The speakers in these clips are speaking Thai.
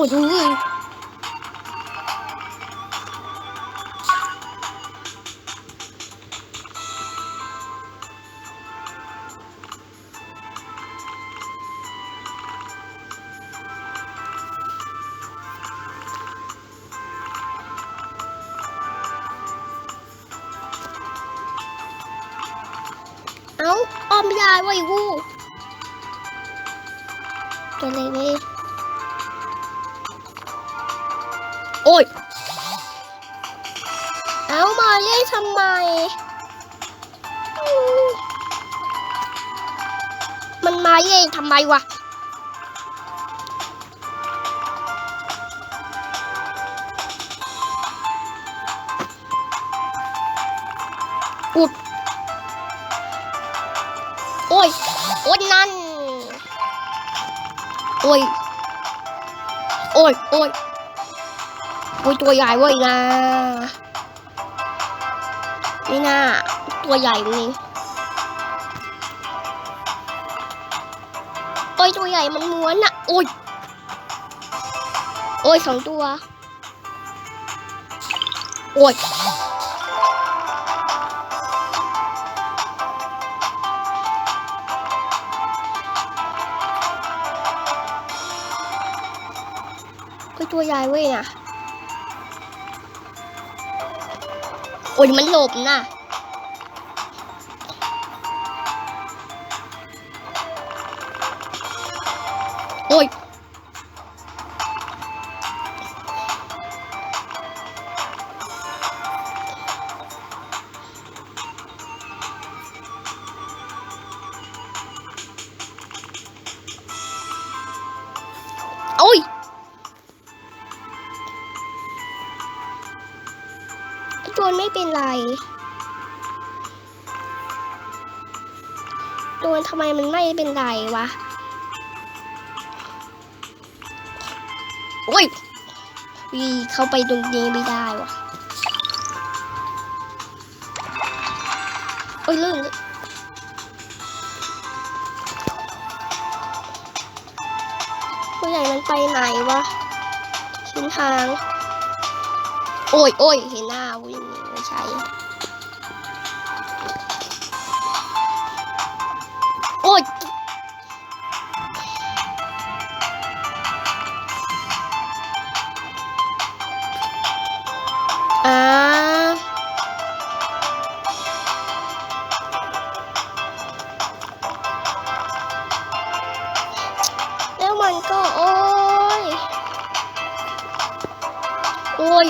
อ้ยโอ้ยโอ้ยมันมาสองตัวเว้ยโอ้ยเอ้ยมันมาเต็มเลยโอ้ยโอ้ยดูดิเอาออมไม่ได้เว้ยกูตัวเล็ อ้ย เอ้ามาเรียกทำไม มันมาเยกทำไมวะอุดโอ้ย โอ้ยนั่น โอ้ย โอ้ย โอ้ย อ้ยตัวใหญ่เว้ยนะนี่น่าตัวใหญ่จริงโอ้ยตัวใหญ่มันม้วนอะโอ้ยโอ้ยสองตัวโอ้ยโอ้ยตัวใหญ่เว้ยนะ อ้ยมันหลบนะโอ้ย ตัวไม่เป็นไรตัวทำไมมันไม่เป็นไรวะโอ้ยวีเข้าไปตรงนี้ไม่ได้วะโอ้ยลื่นตัวใหญ่มันไปไหนวะชิ้นทาง โอ้ยโอ้ยเห็นหน้าวิ่งหนีไม่ใช่โอ้ยอ่าแล้วมันก็โอ้ย โอ้ย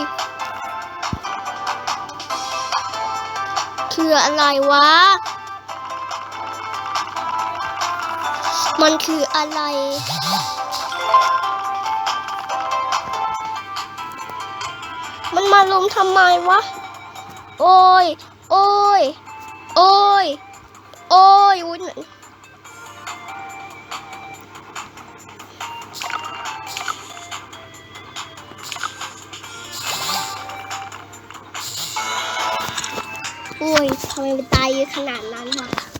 คืออะไรวะ มันคืออะไร มันมาลุมทำไมวะ โอ้ย โอ้ย โอ้ยทำไมมันตายเยอะขนาดนั้นวะ